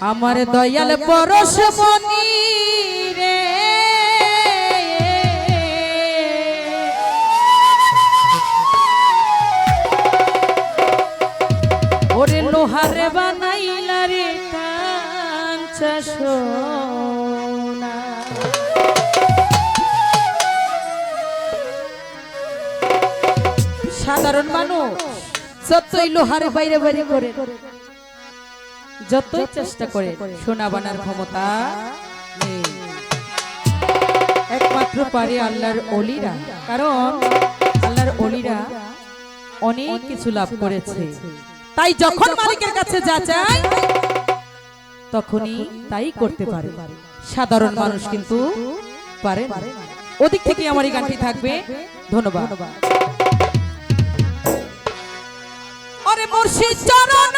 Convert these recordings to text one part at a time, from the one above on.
আমার দয়াল পরশ মনি রে। ওরে লোহারে বানাইলা রে কাঞ্চা সাধারণ মানুষ, যতই লোহারে বাইরে বাইরে করে যতই চেষ্টা করে সোনা বানার ক্ষমতা নেই। একমাত্র পারে আল্লাহর অলিরা। কারণ আল্লাহর অলিরা অনেক কিছু লাভ করেছে। তাই যখন মালিকের কাছে যা চায় তখনই তাই করতে পারে। সাধারণ মানুষ কিন্তু পারে ওদিক থেকে আমার এই গানটি থাকবে। ধন্যবাদ। অরে মুর্শিদ চরণ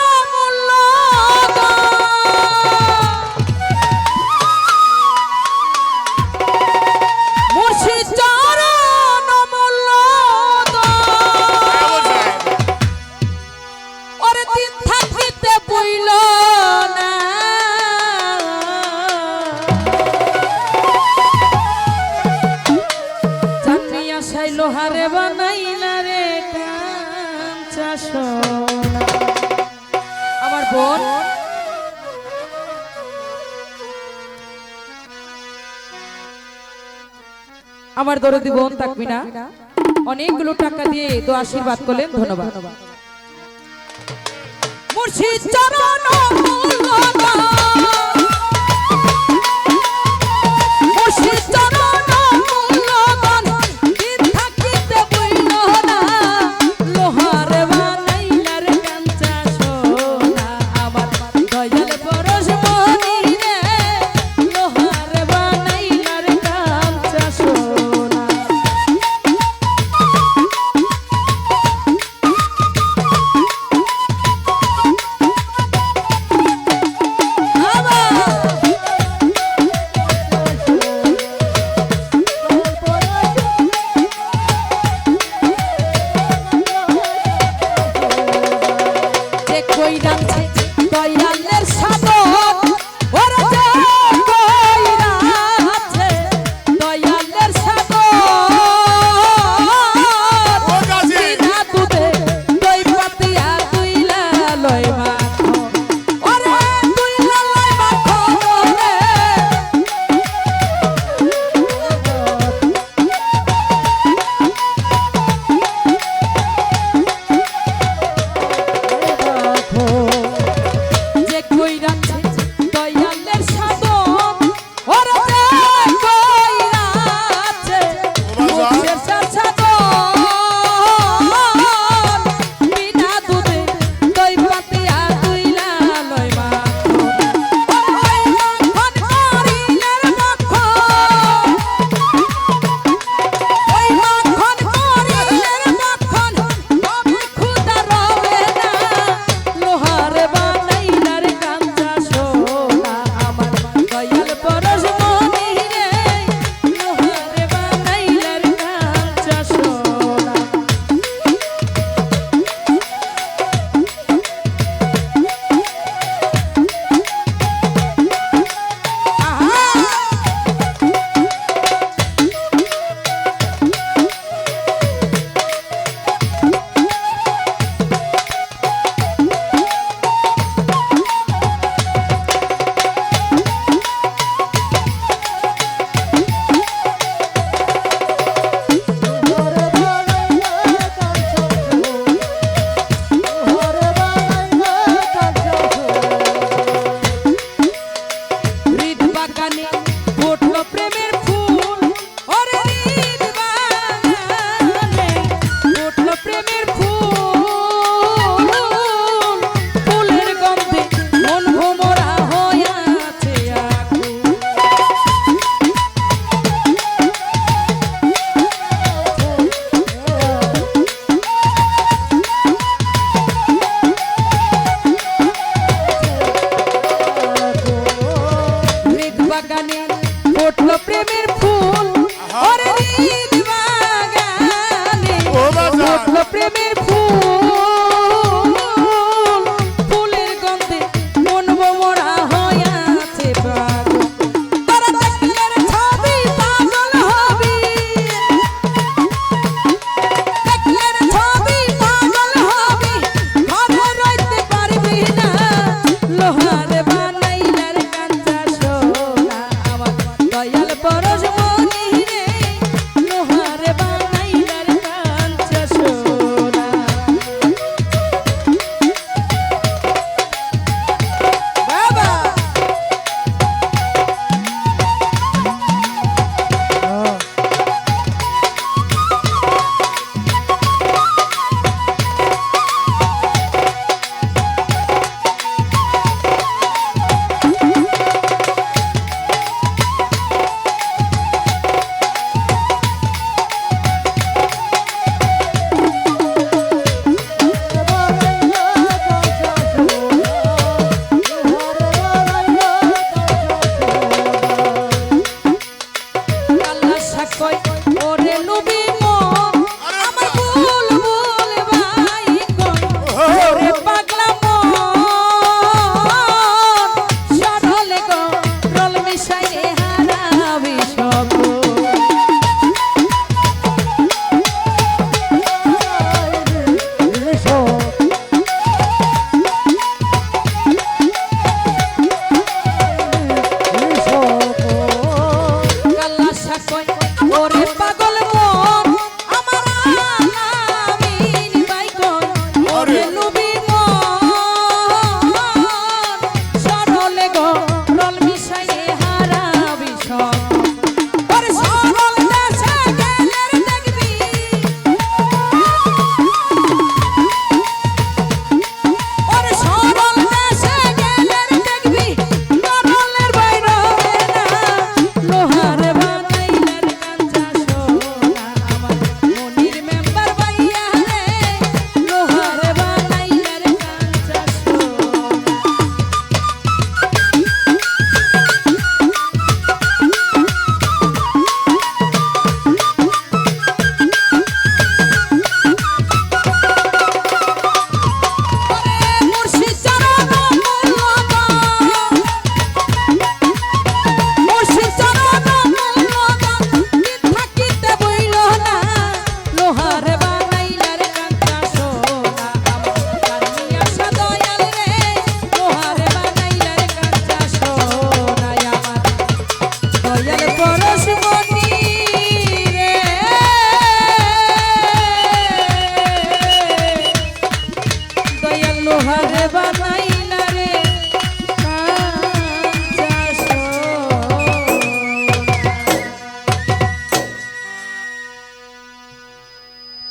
আমার দরদি বোন তাকমিনা অনেকগুলো টাকা দিয়ে তো আশীর্বাদ করলেন ধন্যবাদ। মুর্শিদ চরণ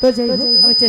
তো যাই হোক আমি চেষ্টা